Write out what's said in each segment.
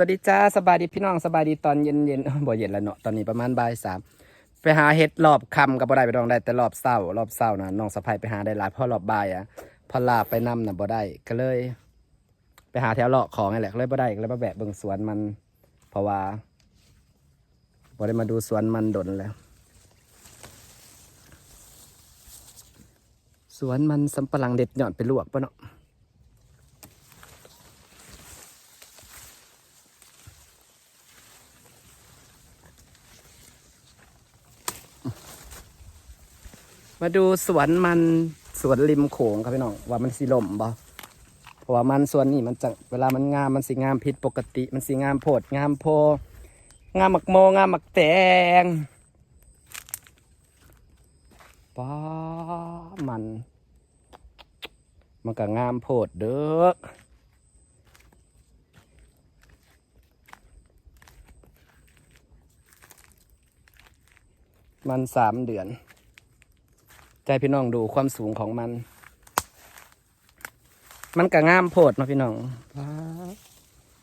วัสดีจ้าสบายดีพี่น้องสบายดีตอนเย็นเย็นบ่เย็นแล้วเนาะตอนนี้ประมาณบ่ายสามไปหาเห็ดรอบคำก็บ่ได้ไปดองได้แต่รอบเช้ารอบเช้านะน้องสะพายไปหาได้หลายพราะรอบบ่ายอะพอลาไปนำน่ะบ่ได้ก็เลย ไปหาแถวเลาะของนี่แหละก็เลยบ่ได้ก็เลยมาแบะเบิ่งสวนมัน เพราะว่าบ่ได้มาดูสวนมันดนแล้วสวนมันสำปะหลังเด็ดหย่อนไปลวกปะเนาะ มาดูสวนมันสวนริมโขงครับพี่น้องว่ามันสีลมบ่เพราะว่ามันสวนนี่มันจะเวลามันงามมันสีงามผิดปกติ มันสีงามโพดงามโพ งามหมักโมงามหมักแตงป้ามัน มันก็งามโพดเด้อมันสามเดือน ใจพี่น้องดูความสูงของมัน มันก็งามโพดนาะพี่น้อง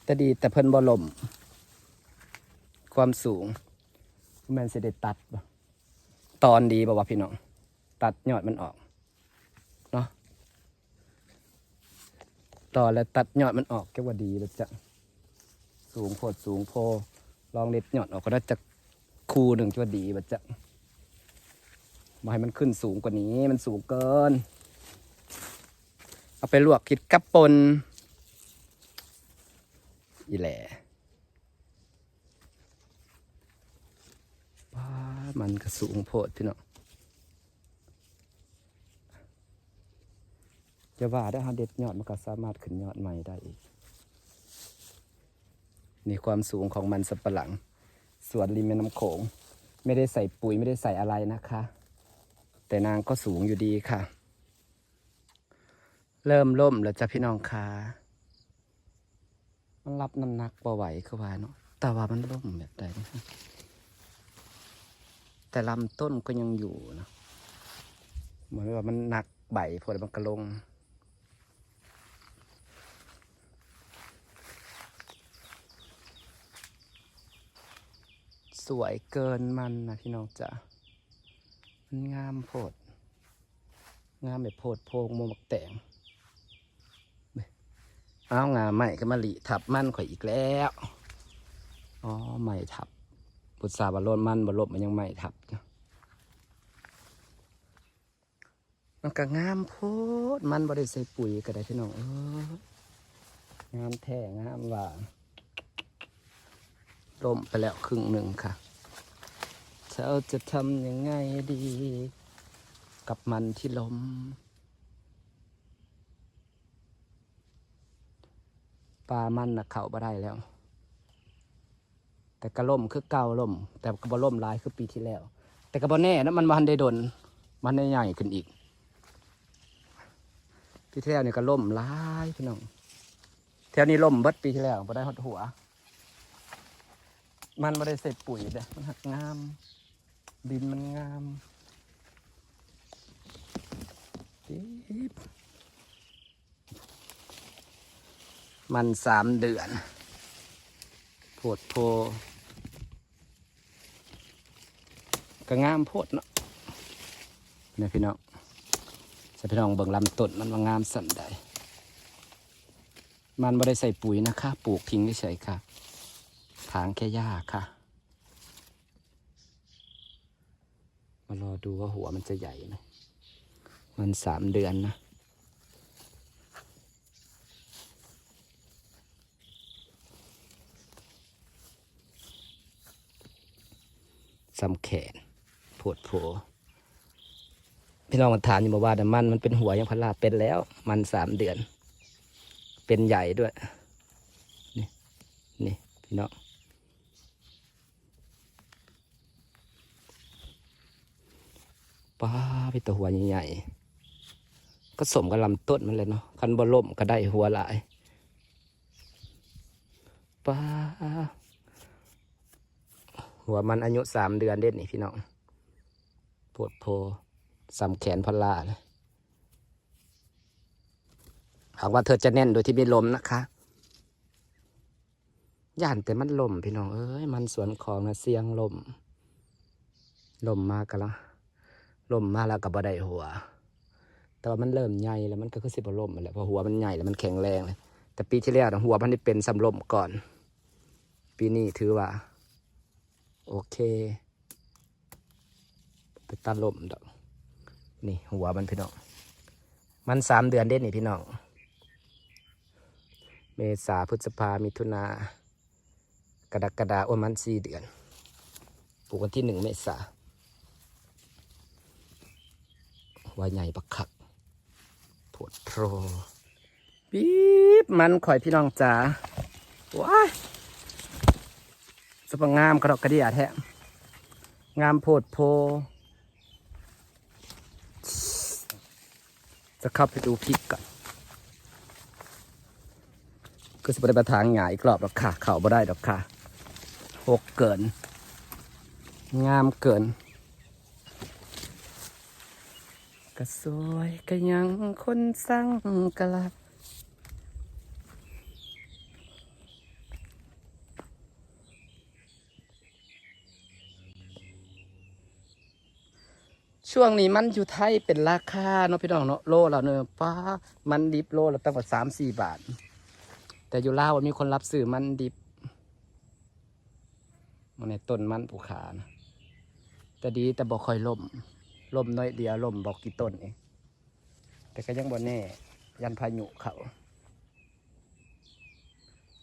แต่ดีแต่เพิ่นบ่ลม ความสูงแมนเสิได้ตัดตอนดีบ่วะพี่น้อง ตัดยอดมันออกเนาะต่อแล้วตัดยอดมันออกแค่ว่าดีแล้วจะสูงโพดสูงโพลองเล็ดยอดออกก็ได้จะคูหนึ่งจะว่าดีบัดจะ มาให้มันขึ้นสูงกว่านี้มันสูงเกิน เอาไปลวกคิดกับปนอีแหล่ป้ามันก็สูงโพดพี่น้องจะว่าได้ฮะเด็ดยอดมันก็สามารถขึ้นยอดใหม่ได้อีก นี่ความสูงของมันสับปะหลังสวนริมแม่น้ำโขง ไม่ได้ใส่ปุ๋ยไม่ได้ใส่อะไรนะคะ แต่นางก็สูงอยู่ดีค่ะ เริ่มล่มแล้วจ้ะพี่น้องค่ะมันรับน้ำหนักบ่ไหวคือว่าเนาะแต่ว่ามันล่มแบบใดนะแต่ลำต้นก็ยังอยู่นะเหมือนว่ามันหนักใบพอมันก็ลงสวยเกินมันนะพี่น้องจ้ะ มันงามโพด งามแบบโพดโพงโมมักแตงเอางามใหม่ก็มาหลีทับมันข่อยอีกแล้ว อ๋อใหม่ทับปุตสาบอลนมันบอลบมันยังใหม่ทับจ้ะมันก็งามโพดมันบริใส่ปุ๋ยก็ได้พี่น้องเอองามแท้งามหวานล่มไปแล้วครึ่งหนึ่งค่ะ เราจะทำยังไงดี กับมันที่ล้ม ปลามันนะเข่าบ่ได้แล้ว แต่กระล่มคือเก่าล่ม แต่กระบล่มลายคือปีที่แล้ว แต่กระบแน่นะมันมันได้ดน มันได้ใหญ่ขึ้นอีกปีที่แล้วนี่ก็ล่มลายพี่น้องแถวนี้ล่มเบิดปีที่แล้วบ่ได้หดหัวมันไม่ได้เสร็จปุ๋ยเด้มันหักงาม ดินมันงามปิ๊บมันสามเดือนโพดโพก็งามโพดเนาะเนี่ยพี่น้องจะพี่น้องเบิ่งลำต้นมันมางามสันใดมันไม่ได้ใส่ปุ๋ยนะคะ ปลูกทิ้งเฉยๆค่ะ ถางแค่หญ้าค่ะ มารอดูว่าหัวมันจะใหญ่ไหมมันสามเดือนนะ สำแขนโผดโผพี่น้องมาถามอยู่มาว่าแต่มันมันเป็นหัวยังพลาเป็นแล้ว มันสามเดือน เป็นใหญ่ด้วย นี่ นี่ พี่น้อง ป้าพี่ตัวหัวใหญ่ๆก็สมกับลำต้นมันเลยเนาะคันบอล่มก็ได้หัวหลายป้าหัวมันอายุสามเดือนเด็ดนี่พี่น้องปวดโพสำแขนพลาเลยหากว่าเธอจะแน่นโดยที่ไม่ล้มนะคะย่านแต่มันล่มพี่น้องเอ้ยมันสวนของนะเสียงล่มล่มมากกันละ ล่มมาแล้วกับบ่ได้หัว แต่ว่ามันเริ่มใหญ่แล้วมันก็คือสิบล่มมันแหละเพราะหัวมันใหญ่แล้วมันแข็งแรงเลยแต่ปีที่แล้วหัวมันได้เป็นสำล่มก่อน ปีนี้ถือว่า โอเค ไปตัดล่มดอกนี่หัวมันพี่น้อง มันสามเดือนเด่นนี่พี่น้อง เมษาพฤษภามิถุนากรกฎาโอ้ยมันสี่เดือนปลูกวันที่หนึ่งเมษาหั ว่าใหญ่บักคักปวดโพรปี๊บมันข่อยพี่น้องจ๋าว้ายสปงามกระดอกกระเดียแท้งามโพดโพ จะเข้าไปดูพริกก่อนก็สิบไประทางหงายอีกรอบดอกค่ะ เข่าบ่ได้ดอกค่ะหกเกิน งามเกิน ก็สวยก็ยังคนสั่งกลับช่วงนี้มันอยู่ไทยเป็นราคาเนาะพี่น้องเนาะโลละเนอะป้ามันดิบโลละตั้งกว่าสามสี่บาท แต่อยู่ลาวมีคนรับซื้อมันดิบมันในต้นมันผูขานะแต่ดีแต่บอกคอยล่ม ลมน้อยเดียวลมบอกกี่ต้นเองแต่ก็ยังบ่แน่ ยันพายุเขา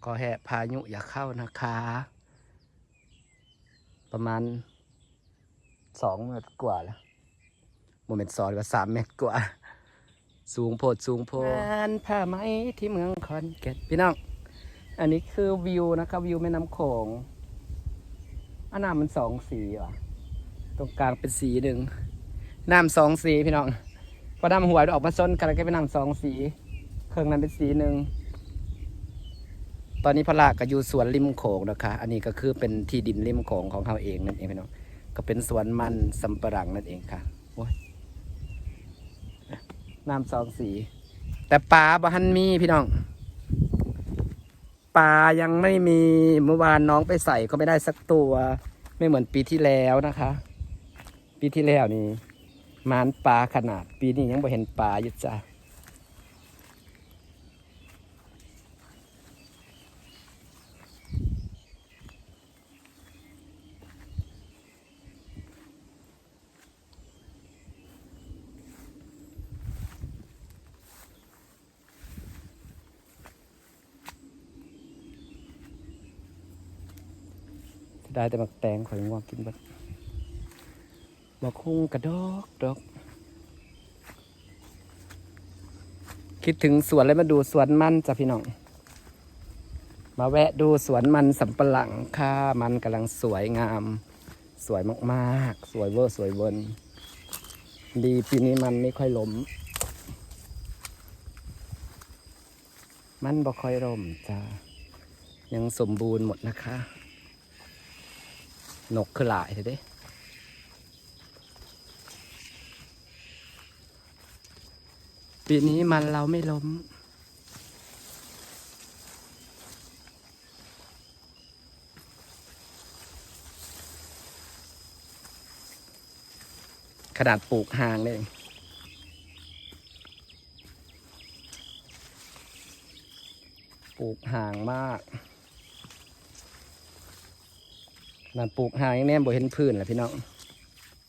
ก็แห่พายุอย่าเข้านะคะ ประมาณสองเมตรกว่าแล้วโมเมนต์สองหรือว่าสามเมตรกว่า สูงโพดสูงโพดงานผ้าไหมที่เมืองคอนแก่นพี่น้อง อันนี้คือวิวนะครับวิวแม่น้ำโขงอันน้ำมันสองสีว่ะ ตรงกลางเป็นสีหนึ่ง น้ำสองสีพี่น้องพอน้ำหัวออกมาซ้นกันแล้วก็เป็นน้ำสองสี เครื่องนั้นเป็นสีหนึ่งตอนนี้พระลากก็อยู่สวนริมโขงนะคะ อันนี้ก็คือเป็นที่ดินริมโขงของเขาเองนั่นเองพี่น้อง ก็เป็นสวนมันสำปะหลังนั่นเองค่ะโอ้ยน้ำสองสี แต่ปลาบะฮันมีพี่น้องปลายังไม่มีเมื่อวานน้องไปใส่ก็ไม่ได้สักตัว ไม่เหมือนปีที่แล้วนะคะ ปีที่แล้วนี่ มานปลาขนาด ปีนี้ยังไม่เห็นปลาอยู่จ้ะได้แต่บักแตงข่อยง่วงกินบัด บักฮุงกระดอกดอก คิดถึงสวนเลยมาดูสวนมันจ้ะพี่น้อง มาแวะดูสวนมันสำปะหลังค่ะ มันกำลังสวยงาม สวยมากๆ สวยเวอร์สวยเวินดีปีนี้มันไม่ค่อยล้ม มันบ่ค่อยล่มจ้ายังสมบูรณ์หมดนะคะ นกคือหลายเถอะเด้ ปีนี้มันเราไม่ล้ม ขนาดปลูกห่างเลยปลูกห่างมากนั่นปลูกห่างแน่บ่เห็นพื้นแหละพี่น้อง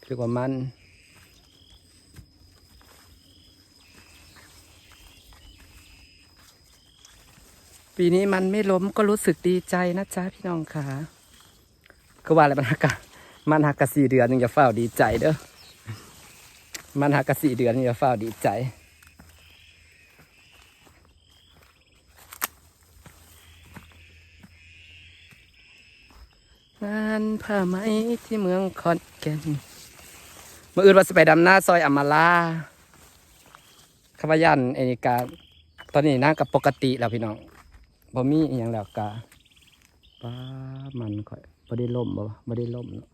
คือว่ามัน ปีนี้มันไม่ล้มก็รู้สึกดีใจนะจ๊ะพี่น้องค่ะก็ว่าอะไรมันหักกะมันหักกะสี่เดือนยังจะเฝ้าดีใจเด้อมันหักกะสี่เดือนยังจะเฝ้าดีใจงานผ้าไหมที่เมืองขอนแก่นเมื่ออื่นว่าสไปดำหน้าซอยอมาลาขบยันเอนิกาตอนนี้นั่งกับปกติแล้วพี่น้อง บ่มีอหย่างแล้วกาป้ามันค่อยบ่ได้ล่มบ่บ่ได้ล่มเนาะ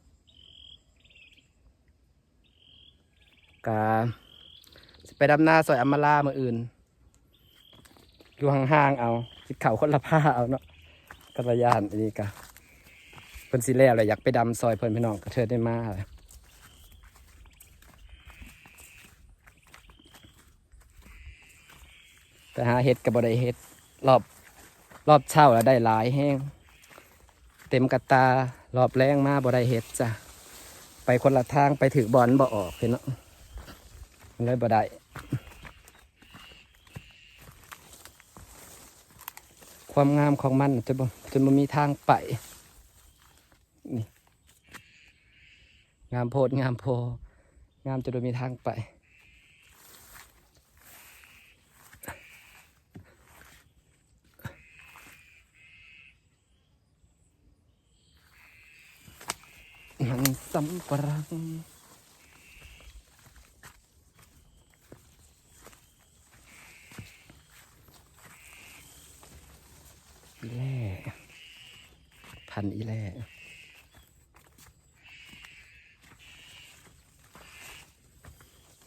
กาสิไปดำหน้าซอยอำมาลาเมื่ออื่น อยู่ห่างๆเอาสิเข่าคนละผ้าเอาเนาะกัลยานอันนี้กะเพิ่นสิแล้วเลยอยากไปดำซอยเพิ่นพี่น้องก็เทิดได้มาเลยไปหาเห็ดกับบ่ได้เห็ดรอบ รอบเช้าแล้วได้หลายแห้ง เต็มกระตารอบแรงมาบ่ได้เห็ดจ้ะ ไปคนละทางไปถือบอลบ่ออกพี่น้องมันเลยบ่ได้ความงามของมันจนบ่จนมันมีทางไปนี่งามโพดงามโพ งามจนบ่มีทางไป มันสำปรังอีแล่พันอีแล่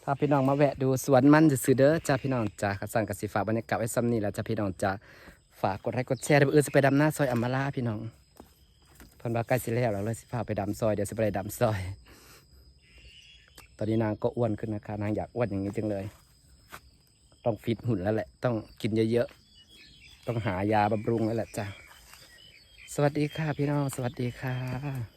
พาพี่น้องมาแวะดูสวนมันจะซื้อเด้อจ้าพี่น้องจ้าขสั่งกับสีฝากบรรยากาศไว้ซ้ำนี่แล้วจ้าพี่น้องจ้าฝากกดไลค์กดแชร์เดี๋ยวเอจะไปดำหน้าซอยอัมมาลาพี่น้อง พันว่าใกล้สิแล้วเราเลยสิพาไปดำซอยเดี๋ยวสิไปดำซอย ตอนนี้นางก็อ้วนขึ้นนะคะ นางอยากอ้วนอย่างนี้จังเลย ต้องฟิตหุ่นแล้วแหละ ต้องกินเยอะๆ ต้องหายาบำรุงแล้วแหละจ้ะ สวัสดีค่ะพี่น้อง สวัสดีค่ะ